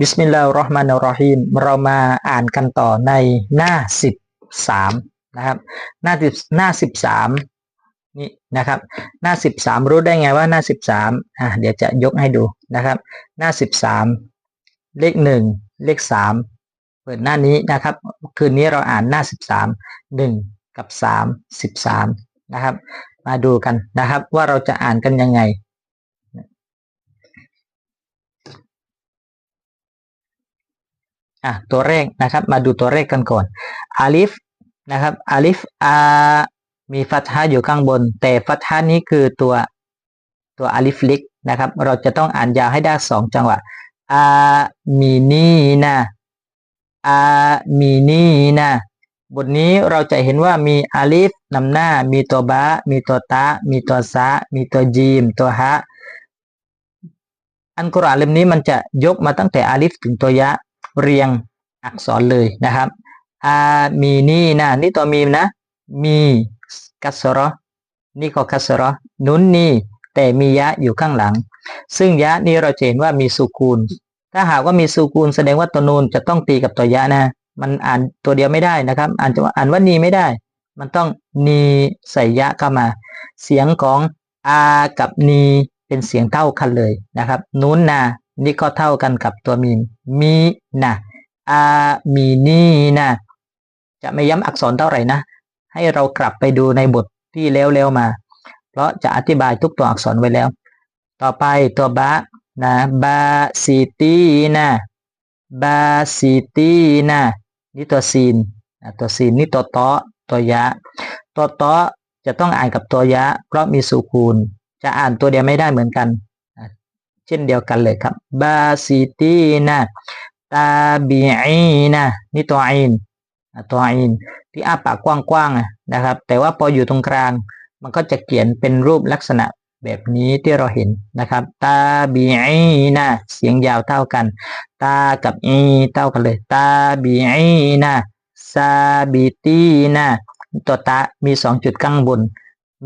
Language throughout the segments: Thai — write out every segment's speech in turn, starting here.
บิสมิลลาฮิรเราะห์มานิราะฮีมเรามาอ่านกันต่อในหน้าสิบสามนะครับ หน้าสิบหน้าสิบสามนี่นะครับ หน้าสิบสามรู้ได้ไงว่าหน้าสิบสามอะเดี๋ยวจะยกให้ดูนะครับ หน้าสิบสามเลขหนึ่งเลขสามเปิดหน้านี้นะครับ คืนนี้เราอ่านหน้าสิบสามหนึ่งกับสามสิบสามนะครับ มาดูกันนะครับว่าเราจะอ่านกันยังไง อะตัวแรกนะครับ มาดูตัวแรกกันก่อนอาลิฟนะครับอาลิฟอามีฟัตฮะอยู่ข้างบน แต่ฟัตฮะนี้คือตัวตัวอาลิฟลิกนะครับ เราจะต้องอ่านยาวให้ได้สองจังหวะอามีนีนะอามีนีนะบทนี้เราจะเห็นว่ามีอาลิฟนำหน้า มีตัวบะมีตัวตะ มีตัวซะ มีตัวจีม ตัวฮะ อันกุรอานเล่มนี้มันจะยกมาตั้งแต่อาลิฟถึงตัวยะ เรียงอักษรเลยนะครับอามีนี่นะนี่ตัวมีมนะ มีกัสรอนี่ก็กัสรอนุนนี่แต่มียะอยู่ข้างหลัง ซึ่งยะนี้เราเห็นว่ามีสุกูล ถ้าหากว่ามีสุกูลแสดงว่าตัวนูนจะต้องตีกับตัวยะนะ มันอ่านตัวเดียวไม่ได้นะครับ อ่านจะอ่านว่านีไม่ได้ มันต้องนีใส่ยะเข้ามา เสียงของอากับนีเป็นเสียงเท่ากันเลยนะครับนุนนา นี่ก็เท่ากันกับตัวมีมมีนะอามีนีนะจะไม่ย้ำอักษรเท่าไหร่นะ ให้เรากลับไปดูในบทที่แล้วๆมา เพราะจะอธิบายทุกตัวอักษรไว้แล้ว ต่อไปตัวบะนะบาซิตีนะบาซิตีนะนี่ตัวซีนตัวซีนนี่ตัวตอตัวยะ ตัวตอจะต้องอ่านกับตัวยะ เพราะมีสุคูณ จะอ่านตัวเดียวไม่ได้เหมือนกัน ช่นเดียวกันเลยครับบาซิตีนะตาบีอีนะนี่ตัวอินตัวอินที่อ้าปากกว้างๆนะครับ แต่ว่าพออยู่ตรงกลาง มันก็จะเขียนเป็นรูปลักษณะแบบนี้ที่เราเห็นนะครับ ตาบีอีนะเสียงยาวเท่ากัน ตากับอีเท่ากันเลย ตาบีอีนะซาบิตีนะตัวตามีสองจุดข้างบน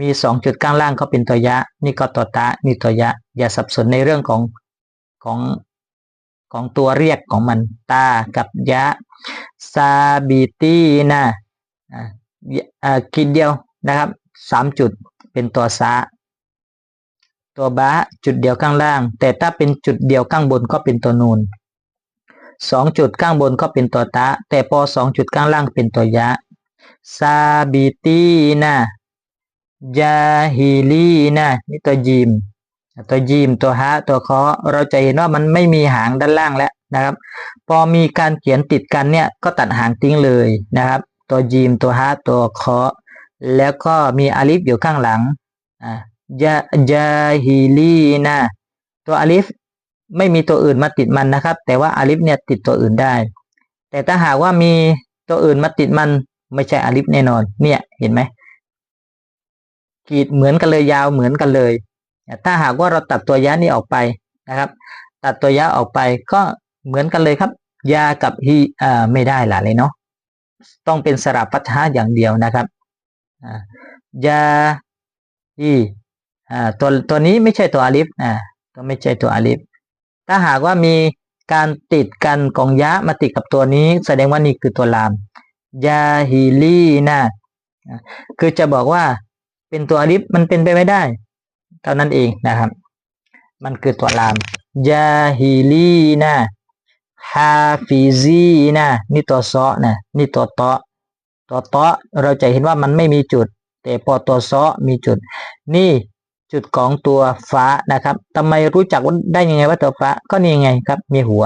มีสองจุดข้างล่างก็เป็นตัวยะ นี่ก็ตัวตานี่ตัวยะ อย่าสับสนในเรื่องของของของตัวเรียกของมันตากับยะซาบิตีนะอ่ากินเดียวนะครับสามจุดเป็นตัวซาตัวบะจุดเดียวข้างล่าง แต่ถ้าเป็นจุดเดียวข้างบนก็เป็นตัวนูนสองจุดข้างบนก็เป็นตัวตะ แต่พอสองจุดข้างล่างเป็นตัวยะซาบิตีนะ ยาฮิลีนะนี่ตัวยิมตัวยีมตัวฮะตัวคาะเราจะเห็นว่ามันไม่มีหางด้านล่างแล้วนะครับ พอมีการเขียนติดกันเนี่ยก็ตัดหางทิ้งเลยนะครับ ตัวยีมตัวฮะตัวคาะแล้วก็มีอาลิฟอยู่ข้างหลังอ่ายายาฮิลีนะตัวอาลิฟไม่มีตัวอื่นมาติดมันนะครับ แต่ว่าอาลิฟเนี่ยติดตัวอื่นได้ แต่ถ้าหากว่ามีตัวอื่นมาติดมันไม่ใช่อาลิฟแน่นอน เนี่ยเห็นไหม ขีดเหมือนกันเลยยาวเหมือนกันเลย ถ้าหากว่าเราตัดตัวยะนี้ออกไปนะครับ ตัดตัวยะออกไปก็เหมือนกันเลยครับ ยากับฮีอ่าไม่ได้ละเลยเนาะต้องเป็นสระพัทธะอย่างเดียวนะครับยาฮีอ่าตัวตัวนี้ไม่ใช่ตัวอาลิฟอ่าตัวไม่ใช่ตัวอาลิฟถ้าหากว่ามีการติดกันกองยะมาติดกับตัวนี้ แสดงว่านี่คือตัวลามยาฮีลีนะคือจะบอกว่า เป็นตัวอลิฟมันเป็นไปไม่ได้ เท่านั้นเองนะครับ มันคือตัวลามยาฮิลีนะฮาฟิซีนะนี่ตัวซอนะนี่ตัวตอตัวตอเราจะเห็นว่ามันไม่มีจุด แต่พอตัวซอมีจุด นี่จุดของตัวฟ้านะครับทำไมรู้จักว่าได้ยังไงว่าตัวฟ้าก็นี่ไงครับ มีหัว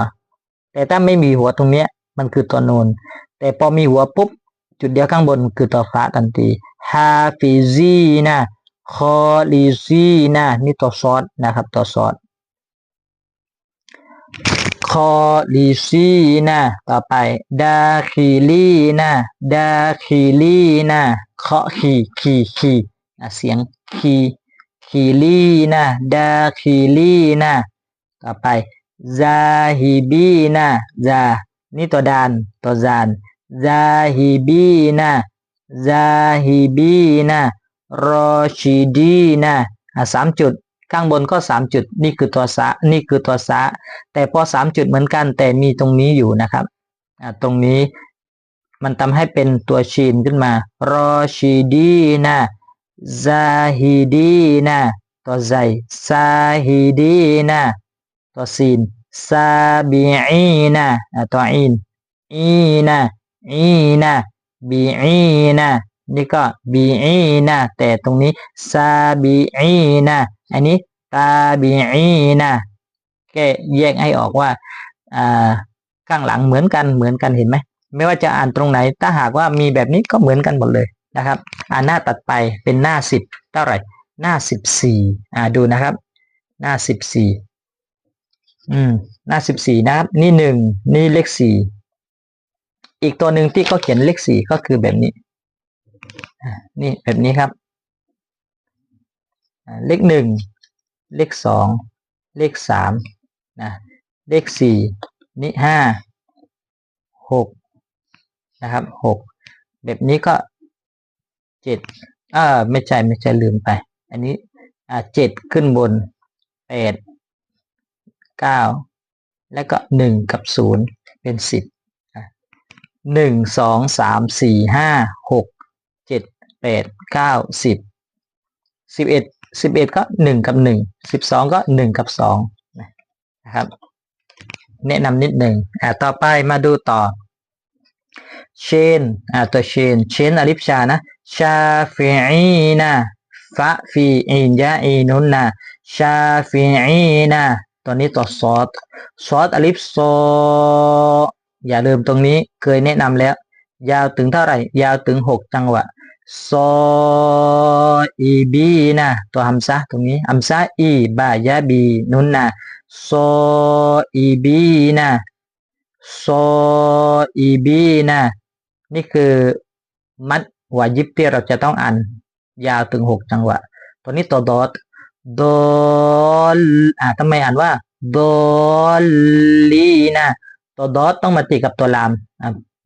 แต่ถ้าไม่มีหัวตรงเนี้ย มันคือตัวนูนแต่พอมีหัวปุ๊บ จุดเดียวข้างบนคือตัวฟ้าทันทีฮาฟิซีนะคอลีซีนะนี่ตัวซอสนะครับตัวซอสคอลีซีนะต่อไป ดาคีลีนะดาคีลีนะเคาะขีขีขีเสียงขีคีลีนะดาคีลีนะต่อไปซาฮิบีนะซานี่ตัวดานตัวซาน ซาฮิบีนะซาฮิบีนะรอชีดีนะสามจุด ข้างบนก็สามจุด นี่คือตัวสะนี่คือตัวสะแต่พอสามจุดเหมือนกัน แต่มีตรงนี้อยู่นะครับอ่าตรงนี้มันทำให้เป็นตัวชีนขึ้นมารอชีดีนะซาฮิดีนะตัวใจซาฮิดีนะตัวซีนซาบีอีนะอ่าตัวอินอีนะ อีนะบีอีนะนี่ก็บีอีนะแต่ตรงนี้ซาบีอีนะอันนี้ตาบีอีนะแค่แยกให้ออกว่าอ่าข้างหลังเหมือนกันเหมือนกันเห็นไหมไม่ว่าจะอ่านตรงไหน ถ้าหากว่ามีแบบนี้ก็เหมือนกันหมดเลยนะครับ อ่านหน้าตัดไปเป็นหน้าสิบเท่าไหร่ หน้าสิบสี่อ่าดูนะครับ หน้าสิบสี่อืมหน้าสิบสี่นะครับ นี่หนึ่งนี่เลขสี่ อีกตัวหนึ่งที่เขาเขียนเลขสี่ก็คือแบบนี้นี่แบบนี้ครับ เลขหนึ่งเลขสองเลขสามนะเลขสี่นี่ห้าหกนะครับหกแบบนี้ก็เจ็ดอ่าไม่ใช่ไม่ใช่ลืมไป อันนี้อ่าเจ็ดขึ้นบนแปดเก้าแล้วก็หนึ่งกับศูนย์เป็นสิบ หนึ่งสองสามสี่ห้าหกเจ็ดแปดเก้าสิบสิบเอ็ดสิบเอ็ดก็หนึ่งกับหนึ่งสิบสองก็หนึ่งกับสองนะครับ แนะนำนิดหนึ่งอ่าต่อไปมาดูต่อเชนอ่าตัวเชนเชนอลิฟชานะชาฟีอีนะฟะฟีอินยาอีนุนนะชาฟีอีนะตัวนี้ตัวซอดซอดอลิฟโซอ อย่าลืมตรงนี้เคยแนะนำแล้ว ยาวถึงเท่าไหร่ ยาวถึงหกจังหวะซออีบีนะตัวฮัมซะตรงนี้ฮัมซะอีบายาบีนุนนะซออีบีนะซออีบีนะนี่คือมัดวายิบที่เราจะต้องอ่านยาวถึงหกจังหวะ ตัวนี้ตัวดอทดอลอ่าทำไมอ่านว่าดอลลีนะ ตัวดอทต้องมาติดกับตัวลาม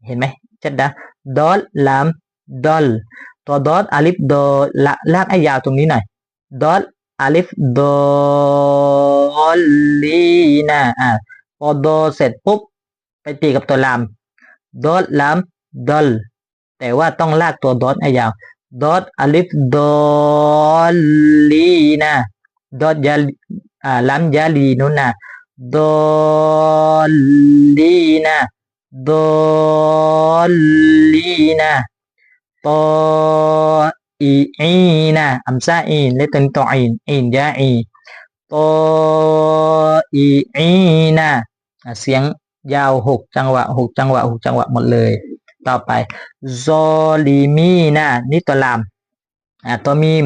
เห็นไหมชัดนะดอลลามดอลตัวดอทอาลิฟดอละลากให้ยาวตรงนี้หน่อยดอทอาลิฟดอลลีนะอ่าพอดอเสร็จปุ๊บไปตีกับตัวลามดอทลามดอลแต่ว่าต้องลากตัวดอทให้ยาวดอทอาลิฟดอลลีนะดอทยาอ่าลามยาลีนุนนะ ดอลลีนะดอลลีนะตออีอีนะอัมซาอีนแลตันตัวอีนอีนยาอีตออีอีนะเสียงยาวหกจังหวะหกจังหวะหกจังหวะหมดเลย ต่อไปซอลีมีนะนี่ตัวลามอ่าตัวมีม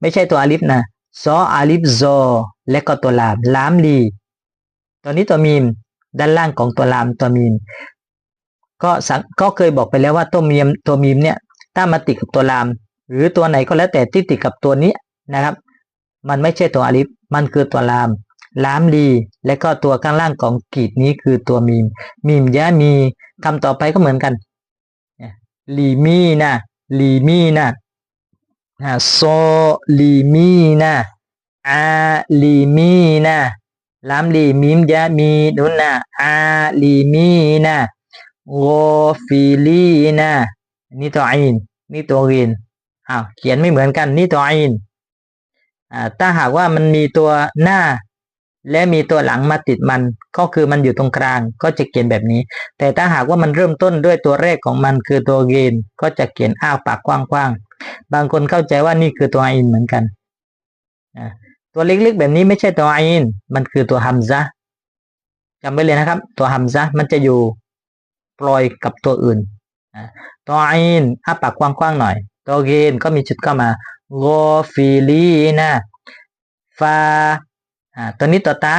ไม่ใช่ตัวอาลิฟนะซออาลิฟซอและก็ตัวลามลามลี ตัวนี้ตัวมีมด้านล่างของตัวลามตัวมีม ก็สังก็เคยบอกไปแล้วว่าตัวมีมตัวมีมเนี่ยถ้ามาติดกับตัวลาม หรือตัวไหนก็แล้วแต่ที่ติดกับตัวนี้นะครับ มันไม่ใช่ตัวอาลิฟมันคือตัวลามลามลีและก็ตัวข้างล่างของกีดนี้คือตัวมีม มีมยะมีคำต่อไปก็เหมือนกันลีมีนะลีมีนะอ่าโซลีมีนะอาลีมีนะ ลามลีมิมยะมีนุนนะอาลีมีนะโกฟิลีนะนี่ตัวอินนี่ตัวกินอ้าวเขียนไม่เหมือนกันนี่ตัวอินอ่าถ้าหากว่ามันมีตัวหน้า และมีตัวหลังมาติดมัน ก็คือมันอยู่ตรงกลาง ก็จะเขียนแบบนี้ แต่ถ้าหากว่ามันเริ่มต้นด้วยตัวแรกของมันคือตัวเกนก็จะเขียนอ้าวปากกว้างๆบางคนเข้าใจว่านี่คือตัวอินเหมือนกันอ่า ตัวเล็กๆ แบบนี้ไม่ใช่ตัวอินมันคือตัวฮัมซะจำไว้เลยนะครับ ตัวฮัมซะมันจะอยู่ปล่อยกับตัวอื่นตัวอินอ้าปากกว้างๆหน่อย ตัวเกนก็มีจุดเข้ามาโกฟิลีนะฟาอ่าตัวนี้ตัวตะ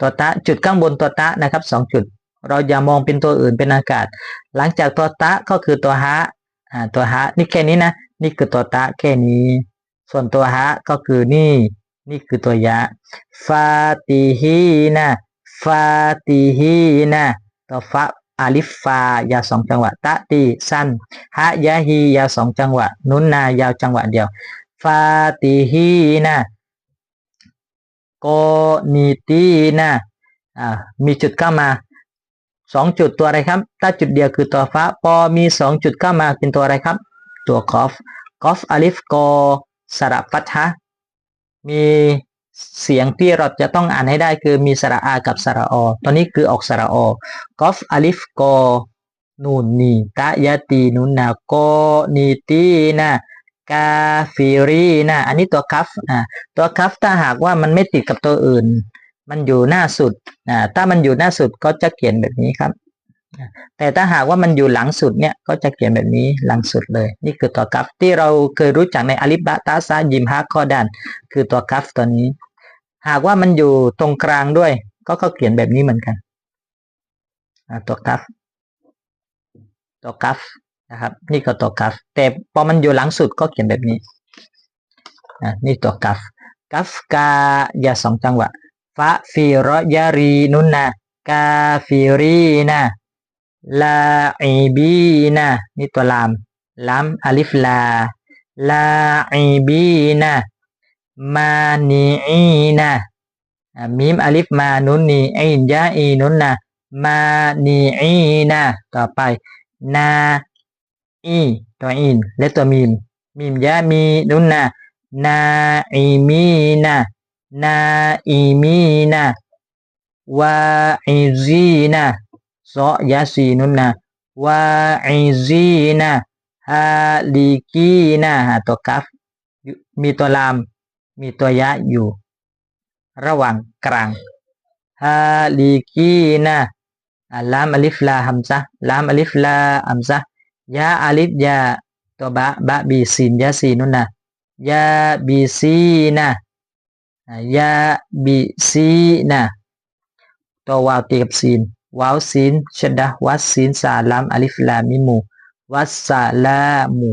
ตัวตะจุดข้างบนตัวตะนะครับสองจุด เราอย่ามองเป็นตัวอื่นเป็นอากาศ หลังจากตัวตะก็คือตัวฮะตัวฮะนี่แค่นี้นะ นี่คือตัวตะแค่นี้ ส่วนตัวฮะก็คือนี่ นี่คือตัวยะฟาติฮีนะฟาติฮีนะตัวฟะอาลิฟฟายาวสองจังหวะตะตีสั้นฮะยะฮียาวสองจังหวะ นุนนายาวจังหวะเดียวฟาติฮีนะโกนีตีนะอ่ามีจุดเข้ามาสองจุดตัวอะไรครับถ้าจุดเดียวคือตัวฟ้าปอมีสองจุดเข้ามาเป็นตัวอะไรครับ ตัวกอฟกอฟอาลิฟกอสระฟัตฮะ มีเสียงที่เราจะต้องอ่านให้ได้คือมีสระอากับสระอตัวนี้คือออกสระอกอฟอลิฟกอนูนนีตะยะตีนุนนะโกนีตีนะกาฟิรีนะอันนี้ตัวคัฟอ่าตัวคัฟถ้าหากว่ามันไม่ติดกับตัวอื่น มันอยู่หน้าสุดอ่าถ้ามันอยู่หน้าสุดก็จะเขียนแบบนี้ครับ แต่ถ้าหากว่ามันอยู่หลังสุดเนี่ยก็จะเขียนแบบนี้หลังสุดเลย นี่คือตัวกัฟที่เราเคยรู้จักในอาลิบะตาซายิมฮะข้อดัน คือตัวกัฟตัวนี้ หากว่ามันอยู่ตรงกลางด้วย ก็ก็เขียนแบบนี้เหมือนกันตัวกัฟตัวกัฟนะครับ นี่ก็ตัวกัฟแต่พอมันอยู่หลังสุดก็เขียนแบบนี้นี่ตัวกัฟกัฟกายาสองจังหวะฟะฟิรอยารีนุนนะกาฟิรีนะ ลาอีบีนะนี่ตัวลามลามอลิฟลาลาอีบีนะมานีอีนะอ่ามีมอลิฟมานุนนีอินยาอีนุนนะมานีอีนะต่อไปนาอีตัวอินและตัวมีมมีมยามีนุนนะนาอีมีนะนาอีมีนะวาอิซีนะ ซอยาซีนุนนะวาอิซีนะฮาลิกีนะตัวกัฟมีตัวลาม มีตัวยะอยู่ ระหว่างกลางฮาลิกีนะลามอลิฟลาฮัมซะลามอลิฟลาฮัมซะยาอลิฟยาตัวบะบะบีซีนยาซีนุนนะยาบีซีนะยาบีซีนะตัววาวตีกับซีน วาวซีนชดะวัดซีนสาลามอลิฟลามิมูวัสสาลามู